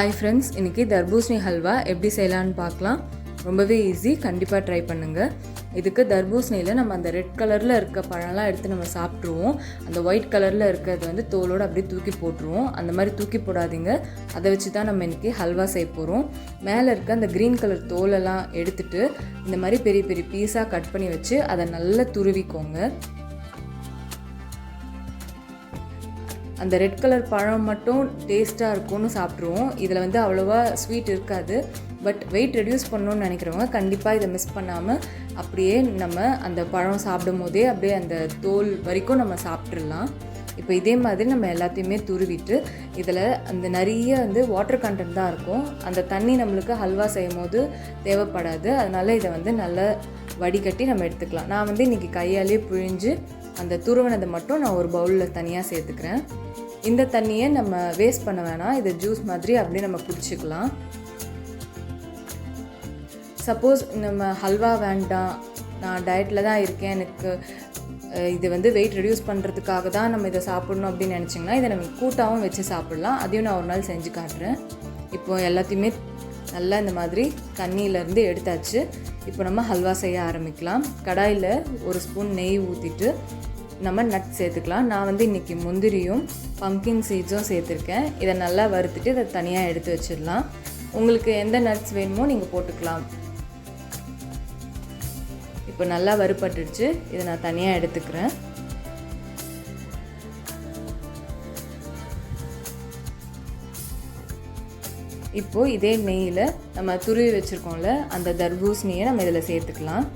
Hi friends இன்றைக்கி தர்பூசணி ஹல்வா எப்படி செய்யலான்னு பார்க்கலாம். ரொம்பவே ஈஸி கண்டிப்பாக ட்ரை பண்ணுங்கள் இதுக்கு தர்பூசணியில் நம்ம அந்த ரெட் கலரில் இருக்க பழம்லாம் எடுத்து நம்ம சாப்பிட்ருவோம் அந்த ஒயிட் கலரில் இருக்கிறது வந்து தோலோடு அப்படியே தூக்கி போட்டுருவோம். அந்த மாதிரி தூக்கி போடாதீங்க. அதை வச்சு தான் நம்ம இன்றைக்கி ஹல்வா செய்ய போகிறோம் மேலே இருக்க அந்த க்ரீன் கலர் தோலெல்லாம் எடுத்துட்டு இந்த மாதிரி பெரிய பெரிய பீஸாக கட் பண்ணி வச்சு அதை நல்லா துருவிக்கோங்க. அந்த ரெட் கலர் பழம் மட்டும் டேஸ்ட்டாக இருக்கும்னு சாப்பிட்ருவோம் இதில் வந்து அவ்வளோவா ஸ்வீட் இருக்காது. பட் வெயிட் ரெடியூஸ் பண்ணணும்னு நினைக்கிறவங்க கண்டிப்பாக இதை மிஸ் பண்ணாமல் அப்படியே நம்ம அந்த பழம் சாப்பிடும் போதே அப்படியே அந்த தோல் வரைக்கும் நம்ம சாப்பிட்றலாம் இப்போ இதே மாதிரி நம்ம எல்லாத்தையுமே துருவிட்டு இதில் அந்த நிறைய வந்து வாட்டர் கண்டென்ட் தான் இருக்கும். அந்த தண்ணி நம்மளுக்கு ஹல்வா செய்யும் போது தேவைப்படாது. அதனால் இதை வந்து நல்லா வடிகட்டி நம்ம எடுத்துக்கலாம். நான் வந்து இன்றைக்கி கையாலேயே பிழிஞ்சு அந்த துருவனதை மட்டும் நான் ஒரு பவுலில் தனியாக சேர்த்துக்கிறேன். இந்த தண்ணியை நம்ம வேஸ்ட் பண்ண வேணாம். இதை ஜூஸ் மாதிரி அப்படியே நம்ம குடிச்சிக்கலாம் சப்போஸ் நம்ம ஹல்வா வேண்டாம். நான் டயட்டில் தான் இருக்கேன். எனக்கு இது வந்து வெயிட் ரெடியூஸ் பண்ணுறதுக்காக தான் நம்ம இதை சாப்பிடணும் அப்படின்னு நினச்சிங்கன்னா இதை நம்ம கூட்டாகவும் வச்சு சாப்பிட்லாம். அதையும் நான் ஒரு நாள் செஞ்சு காட்டுறேன். இப்போ எல்லாத்தையுமே நல்லா இந்த மாதிரி தண்ணியிலேருந்து எடுத்தாச்சு. இப்போ நம்ம ஹல்வா செய்ய ஆரம்பிக்கலாம். கடாயில் ஒரு ஸ்பூன் நெய் ஊற்றிட்டு நம்ம நட் சேர்த்துக்கலாம். நான் வந்து இன்றைக்கி முந்திரியும் பம்கின் சீட்ஸும் சேர்த்துருக்கேன். இதை நல்லா வறுத்துட்டு இதை தனியாக எடுத்து வச்சிடலாம். உங்களுக்கு எந்த நட்ஸ் வேணுமோ நீங்கள் போட்டுக்கலாம். இப்போ நல்லா வறுபட்டுடுச்சு. இதை நான் தனியாக எடுத்துக்கிறேன். இப்போது இதே நெய்யில் நம்ம துருவி வச்சுருக்கோம்ல அந்த தர்பூசணியை நம்ம இதில் சேர்த்துக்கலாம்.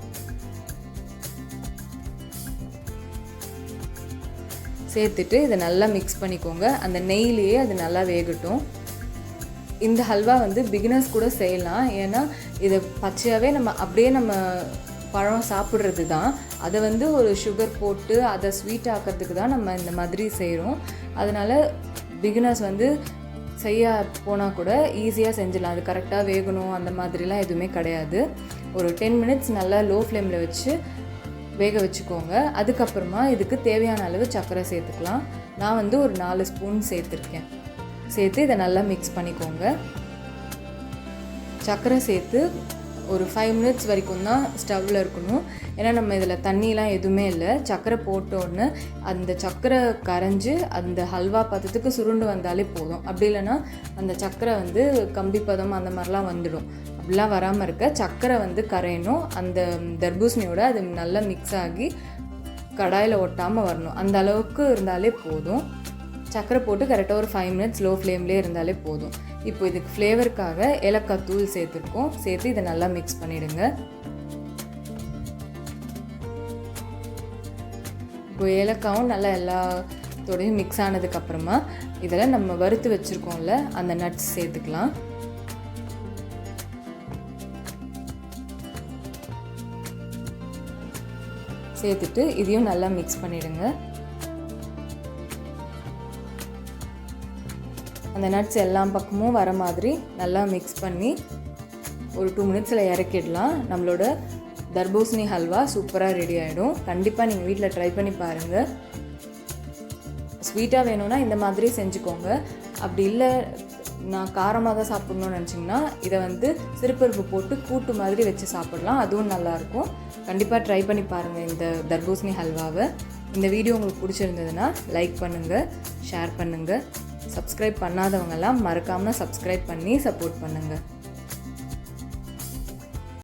சேர்த்துட்டு இதை நல்லா மிக்ஸ் பண்ணிக்கோங்க. அந்த நெய்லேயே அது நல்லா வேகட்டும். இந்த ஹல்வா வந்து பிகினர்ஸ் கூட செய்யலாம். ஏன்னா இதை பச்சையாகவே நம்ம அப்படியே நம்ம பழம் சாப்பிட்றது தான் அதை வந்து ஒரு சுகர் போட்டு அதை ஸ்வீட் ஆக்கிறதுக்கு தான் நம்ம இந்த மாதிரி செய்கிறோம் அதனால் பிகினர்ஸ் வந்து செய்ய போனால் கூட ஈஸியாக செஞ்சிடலாம். அது கரெக்டாக வேகணும் அந்த மாதிரிலாம் எதுவுமே கிடையாது. ஒரு டென் மினிட்ஸ் நல்லா லோ ஃப்ளேமில் வச்சு வேக வச்சுக்கோங்க. அதுக்கப்புறமா இதுக்கு தேவையான அளவு சர்க்கரை சேர்த்துக்கலாம். நான் வந்து ஒரு நாலு ஸ்பூன் சேர்த்துருக்கேன். சேர்த்து இதை நல்லா மிக்ஸ் பண்ணிக்கோங்க. சர்க்கரை சேர்த்து ஒரு ஃபைவ் மினிட்ஸ் வரைக்கும் தான் ஸ்டவ்வில் இருக்கணும். ஏன்னா நம்ம இதில் தண்ணிலாம் எதுவுமே இல்லை. சக்கரை போட்டோன்னு அந்த சக்கரை கரைஞ்சி அந்த ஹல்வா பதத்துக்கு சுருண்டு வந்தாலே போதும். அப்படி இல்லைன்னா அந்த சக்கரை வந்து கம்பி பதம் அந்த மாதிரிலாம் வந்துடும். அப்படிலாம் வராமல் இருக்க சக்கரை வந்து கரையணும். அந்த தர்பூசணியோட அது நல்லா மிக்ஸ் ஆகி கடாயில் ஒட்டாமல் வரணும். அந்த அளவுக்கு இருந்தாலே போதும். சக்கரை போட்டு கரெக்டாக ஒரு ஃபைவ் மினிட்ஸ் லோ ஃப்ளேம்லேயே இருந்தாலே போதும். இப்போ இதுக்கு ஃப்ளேவருக்காக ஏலக்காய் தூள் சேர்த்துருக்கோம். சேர்த்து இதை நல்லா மிக்ஸ் பண்ணிவிடுங்க இப்போ ஏலக்காவும் நல்லா எல்லாத்தோடையும் மிக்ஸ் ஆனதுக்கப்புறமா இதில் நம்ம வறுத்து வச்சுருக்கோம்ல அந்த நட்ஸ் சேர்த்துக்கலாம். சேர்த்துட்டு இதையும் நல்லா மிக்ஸ் பண்ணிவிடுங்க அந்த நட்ஸ் எல்லா பக்கமும் வர மாதிரி நல்லா மிக்ஸ் பண்ணி ஒரு டூ மினிட்ஸில் இறக்கிடலாம். நம்மளோட தர்பூசணி ஹல்வா சூப்பராக ரெடி ஆகிடும் கண்டிப்பாக நீங்கள் வீட்டில் ட்ரை பண்ணி பாருங்கள் ஸ்வீட்டாக வேணும்னா இந்த மாதிரி செஞ்சுக்கோங்க. அப்படி இல்லை நான் காரமாக தான் சாப்பிட்ணுன்னு நினச்சிங்கன்னா இதை வந்து சிறுபருப்பு போட்டு கூட்டு மாதிரி வச்சு சாப்பிட்லாம். அதுவும் நல்லாயிருக்கும் கண்டிப்பாக ட்ரை பண்ணி பாருங்கள் இந்த தர்பூசணி ஹல்வாவை. இந்த வீடியோ உங்களுக்கு பிடிச்சிருந்ததுன்னா லைக் பண்ணுங்கள் ஷேர் பண்ணுங்கள் சப்ஸ்கிரைப் பண்ணாதவங்கெல்லாம் மறக்காமல் சப்ஸ்கிரைப் பண்ணி சப்போர்ட் பண்ணுங்கள்